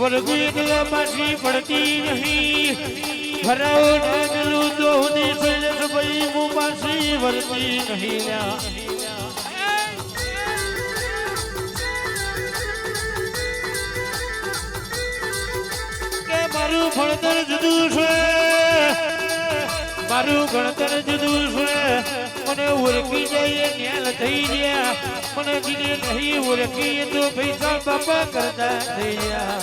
વર્ગી એટલે પાછી પડતી નહીં. ભરાવો ડાગલું તો હુંની શૈલેષ ભાઈ હું પાછી વળતી નહીં લ્યા. મારું ભણતર જુદું છે? મારું ગણતર જુદું છે? મને ઓળખી જઈએ ન્યાલ થઈ ગયા. મને જીને નહીં ઓળખીએ તો પૈસા બાપા કરતા થઈ ગયા.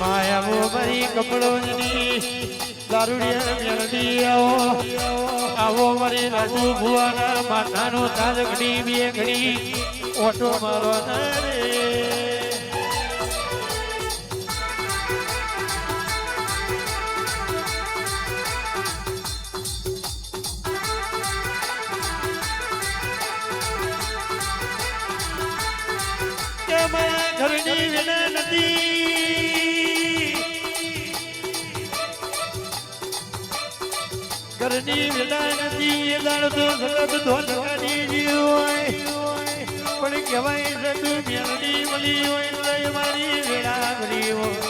માયાવો મારી કપડોની દારૂડિયા મેલડી આવો આવો મારી રાજુ ભુવાના માથાનો તાજ ઘડી બે ઘડી ઓટો મારો રે મારા ઘરની વિના નથી ઘરની વેલા નથી એ દાડ તો સતત ધોલકાની જી હોય. પણ તું મળી હોય લઈ મારી વેળા ભરી હોય.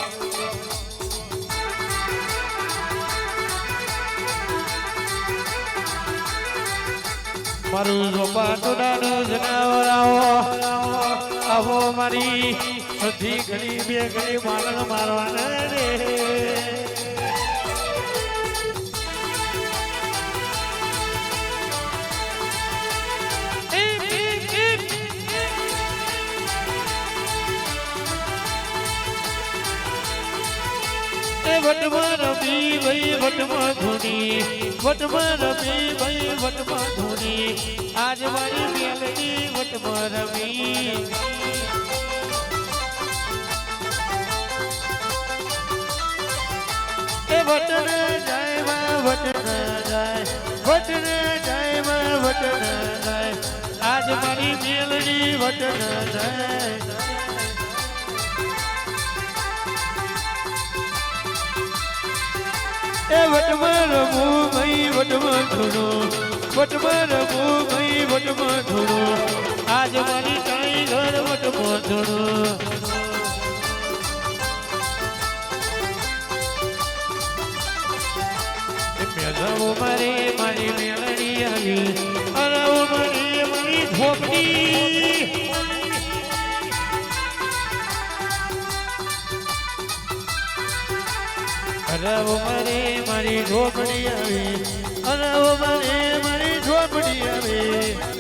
મારું રોપા ટોડાનું આવો મારી સધી ઘડી બે ઘડી માલણ મારવાના રે. વટમાં રમી ભાઈ વટમાં ધૂની. વટમાં રમી ભાઈ વટમાં ધૂની. આજ મારી મેલડી વટમાં રમી. એ વટન જાય વટન જાય. વટન જાય વટન જાય. આજ મારી મેલડી વટન જાય. એ વટમાં રમું ભાઈ, વટમાં ધૂણો વટમાં રમું ભાઈ, વટમાં ધૂણો આજ મારી કાંઈ ઘર વટમાં ધૂણો મેળવો મારે, મારી મેળડી આવી. અરવો મારી મારી ઝોપડી. અરાવો મારે મારી ઝોપડી આવી અરાવો મારે મારી ઝોપડી આવી.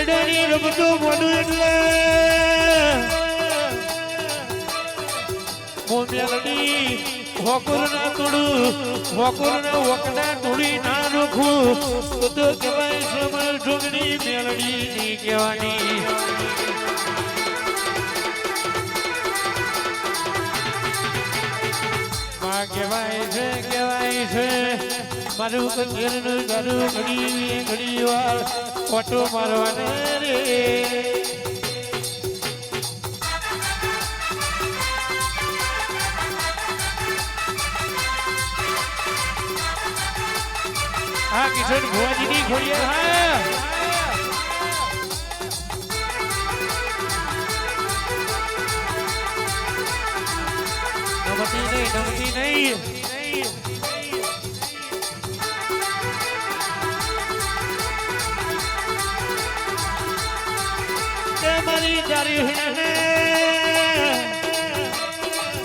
કોયડની રમતું મોડું એટલે. ના વકડા તોડી ના રોખું તો તો કહેવાય સમર મેલડી માં કહેવાય છે કહેવાય છે. મારું કંગેરનું તારું ઘડી ઘડી વાર ઓટો મારવાને રે. હા કિશોર ભુવાજીની ખોડિયાર, હા. નમતી નહીં નમતી નહીં. મારી ચારી હિણે.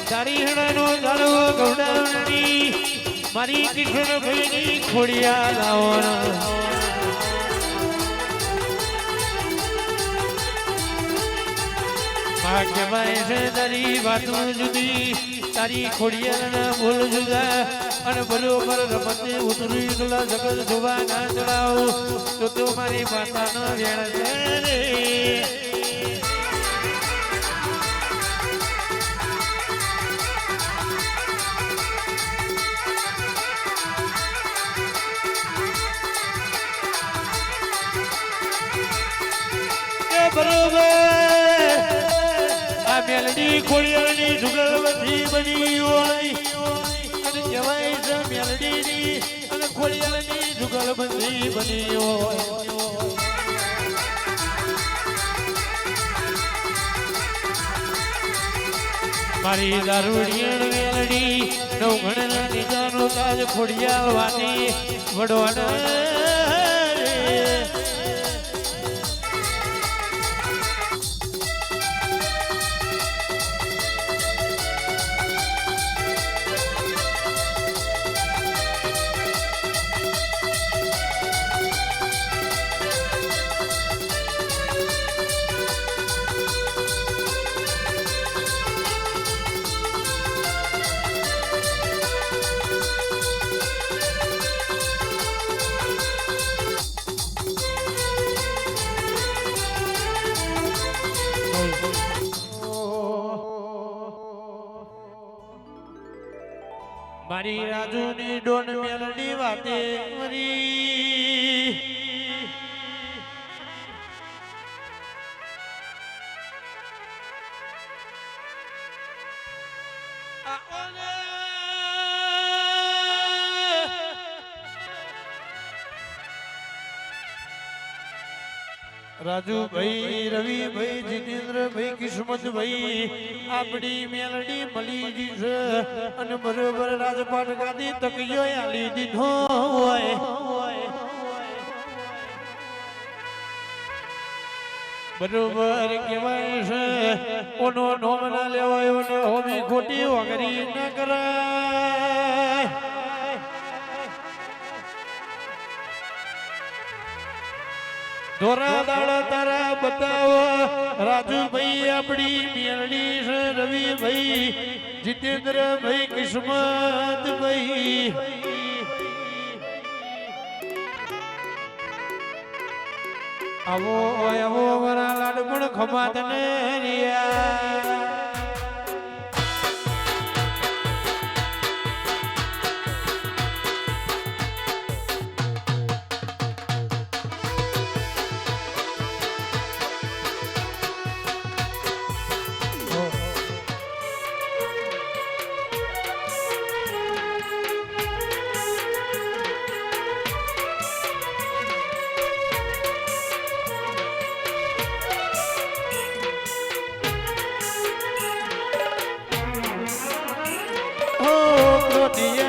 ચારી હિણનો જાળવો ગૌડાવણી મારી કિશોર ભાઈની ખોડિયા લાવો ભાગ્યભાઈ છે તારી વાતો જુદી. તારી ખોડિયાના બોલ જુદા. અને બરોબર રમતે ઉતરી ગયેલા જગત જોવા ના ચડાવ. તો તો મારી માતાનો વેણ છે બરોબર. આ મેલડી ખોડિયાની જુગલબંધી બની હોય. અને કહેવાય છે મેલડીની અને ખોડિયાની જુગલબંધી બની હોય. મારી દારૂડિયણ વેલડી નવઘણના નિજાનો તાજ ખોડિયા વાની વડવાના મારી રાજુની ડોન મેલડી વાતે મરી આ રાજુભાઈ, રવિભાઈ, જીતેન્દ્રભાઈ, કિસ્મતભાઈ આપડી મેલડી મળી ગઈ છે. અને બરોબર રાજપાટ ગાદી તકિયો આલી દીધો હોય. બરોબર કહેવાય છે. ઓનો નોમ ના લેવાયો ને હોમી ખોટી વગરી ન કરાય. ધોરા દાડા તારા બતાવો. રાજુભાઈ આપણી મેલડી છે રવિભાઈ. જીતેન્દ્રભાઈ કિસ્મતભાઈ. આવો આવો મારા લાડમણ ખમાત ને રિયા Yeah.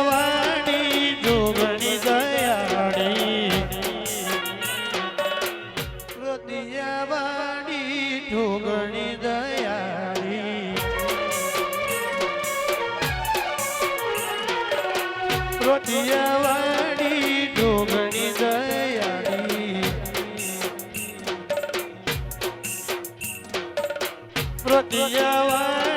રોટિયાવાળી જોગણી દયાળી. રોટિયાવાળી જોગણી દયાળી. રોટિયાવાળી જોગણી દયાળી. પ્રતિયાવા